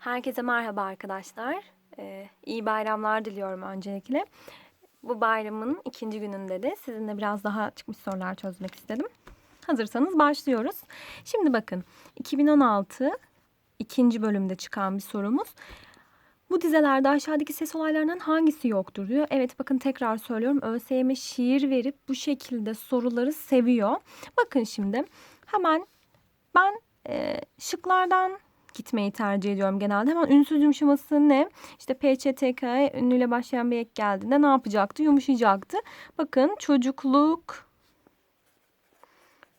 Herkese merhaba arkadaşlar. Ee, iyi bayramlar diliyorum öncelikle. Bu bayramın ikinci gününde de sizinle biraz daha çıkmış sorular çözmek istedim. Hazırsanız başlıyoruz. Şimdi bakın 2016 ikinci bölümde çıkan bir sorumuz. Bu dizelerde aşağıdaki ses olaylarından hangisi yoktur diyor. Evet bakın tekrar söylüyorum. ÖSYM şiir verip bu şekilde soruları seviyor. Bakın şimdi hemen ben e, şıklardan gitmeyi tercih ediyorum genelde. Hemen ünsüz yumuşaması ne? İşte PÇTK'ya ünlüyle başlayan bir ek geldiğinde ne yapacaktı? Yumuşayacaktı. Bakın çocukluk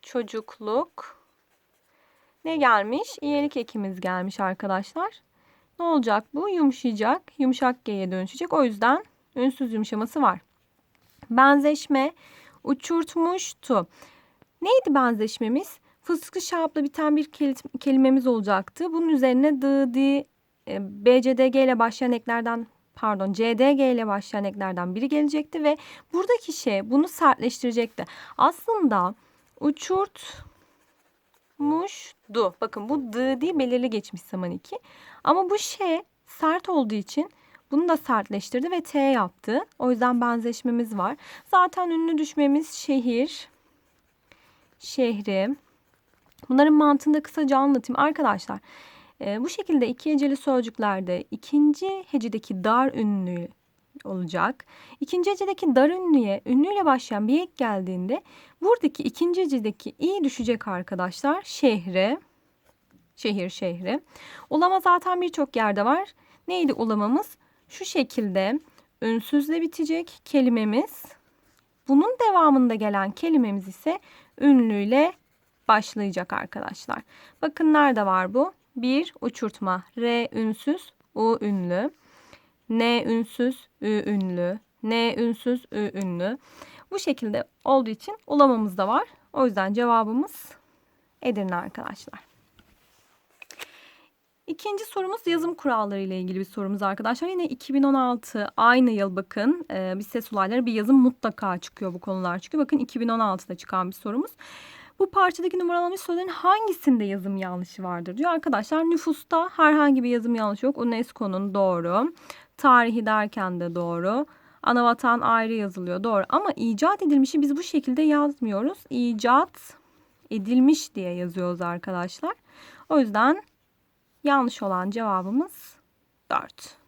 çocukluk ne gelmiş? İyelik ekimiz gelmiş arkadaşlar. Ne olacak bu? Yumuşayacak. Yumuşak G'ye dönüşecek. O yüzden ünsüz yumuşaması var. Benzeşme uçurtmuştu. Neydi benzeşmemiz? Fıstıklı şarapla biten bir kel- kelimemiz olacaktı. Bunun üzerine d, d, e, BCDG ile başlayan eklerden pardon CDG ile başlayan eklerden biri gelecekti ve buradaki şey bunu sertleştirecekti. Aslında uçurtmuştu. Bakın bu d diye belirli geçmiş zaman iki. Ama bu şey sert olduğu için bunu da sertleştirdi ve T yaptı. O yüzden benzeşmemiz var. Zaten ünlü düşmemiz şehir, şehri. Bunların mantığını da kısaca anlatayım. Arkadaşlar e, bu şekilde iki heceli sözcüklerde ikinci hecedeki dar ünlü olacak. İkinci hecedeki dar ünlüye ünlüyle başlayan bir ek geldiğinde buradaki ikinci hecedeki i düşecek arkadaşlar. Şehre, şehir şehri. Ulama zaten birçok yerde var. Neydi ulamamız? Şu şekilde ünsüzle bitecek kelimemiz. Bunun devamında gelen kelimemiz ise ünlüyle başlayacak arkadaşlar. Bakın nerede var bu? Bir uçurtma. R ünsüz, U ünlü. N ünsüz, Ü ünlü. N ünsüz, Ü ünlü. Bu şekilde olduğu için ulamamız da var. O yüzden cevabımız Edirne arkadaşlar. İkinci sorumuz yazım kuralları ile ilgili bir sorumuz arkadaşlar. Yine 2016 aynı yıl bakın bir ses olayları bir yazım mutlaka çıkıyor bu konular. Çünkü bakın 2016'da çıkan bir sorumuz. Bu parçadaki numaralanmış sözlerin hangisinde yazım yanlışı vardır diyor. Arkadaşlar nüfusta herhangi bir yazım yanlışı yok. UNESCO'nun doğru. Tarihi derken de doğru. Anavatan ayrı yazılıyor doğru. Ama icat edilmişi biz bu şekilde yazmıyoruz. İcat edilmiş diye yazıyoruz arkadaşlar. O yüzden yanlış olan cevabımız 4.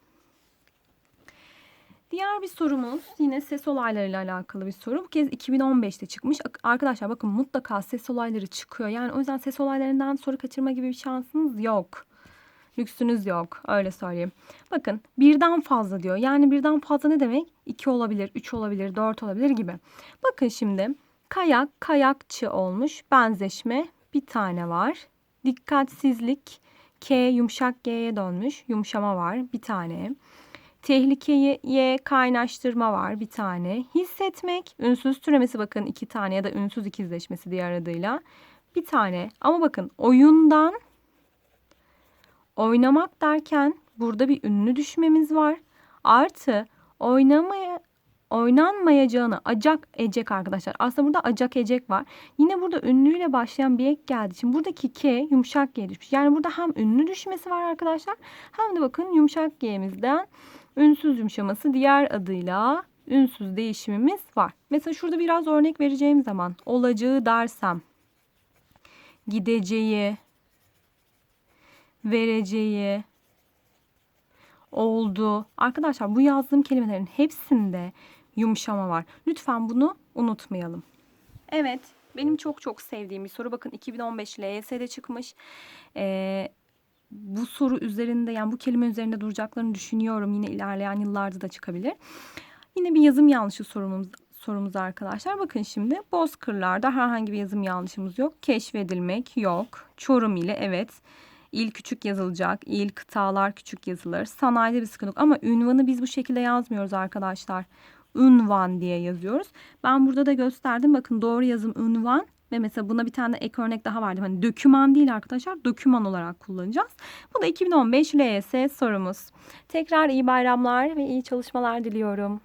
Diğer bir sorumuz yine ses olaylarıyla alakalı bir soru. Bu kez 2015'te çıkmış. Arkadaşlar bakın mutlaka ses olayları çıkıyor. Yani o yüzden ses olaylarından soru kaçırma gibi bir şansınız yok. Lüksünüz yok. Öyle söyleyeyim. Bakın birden fazla diyor. Yani birden fazla ne demek? 2 olabilir, 3 olabilir, 4 olabilir gibi. Bakın şimdi kayak, kayakçı olmuş. Benzeşme bir tane var. Dikkatsizlik K yumuşak G'ye dönmüş. Yumuşama var bir tane. Tehlikeye kaynaştırma var bir tane. Hissetmek, ünsüz türemesi bakın iki tane ya da ünsüz ikizleşmesi diğer adıyla. Bir tane ama bakın oyundan oynamak derken burada bir ünlü düşmemiz var. Artı oynamaya oynanmayacağını acak ecek arkadaşlar. Aslında burada acak ecek var. Yine burada ünlüyle başlayan bir ek geldiği için buradaki K yumuşak G düşmüş. Yani burada hem ünlü düşmesi var arkadaşlar hem de bakın yumuşak G'mizden ünsüz yumuşaması diğer adıyla ünsüz değişimimiz var. Mesela şurada biraz örnek vereceğim zaman olacağı dersem gideceği vereceği oldu. Arkadaşlar bu yazdığım kelimelerin hepsinde yumuşama var. Lütfen bunu unutmayalım. Evet benim çok çok sevdiğim bir soru. Bakın 2015 LYS'de çıkmış. Ee, bu soru üzerinde yani bu kelime üzerinde duracaklarını düşünüyorum. Yine ilerleyen yıllarda da çıkabilir. Yine bir yazım yanlışı sorumuz sorumuz arkadaşlar. Bakın şimdi Bozkırlar'da herhangi bir yazım yanlışımız yok. Keşfedilmek yok. Çorum ile evet. İl küçük yazılacak. İl kıtalar küçük yazılır. Sanayide bir sıkıntı. Ama ünvanı biz bu şekilde yazmıyoruz arkadaşlar. Ünvan diye yazıyoruz. Ben burada da gösterdim. Bakın doğru yazım ünvan. Ve mesela buna bir tane ek örnek daha vardı. Hani döküman değil arkadaşlar. Döküman olarak kullanacağız. Bu da 2015 LYS sorumuz. Tekrar iyi bayramlar ve iyi çalışmalar diliyorum.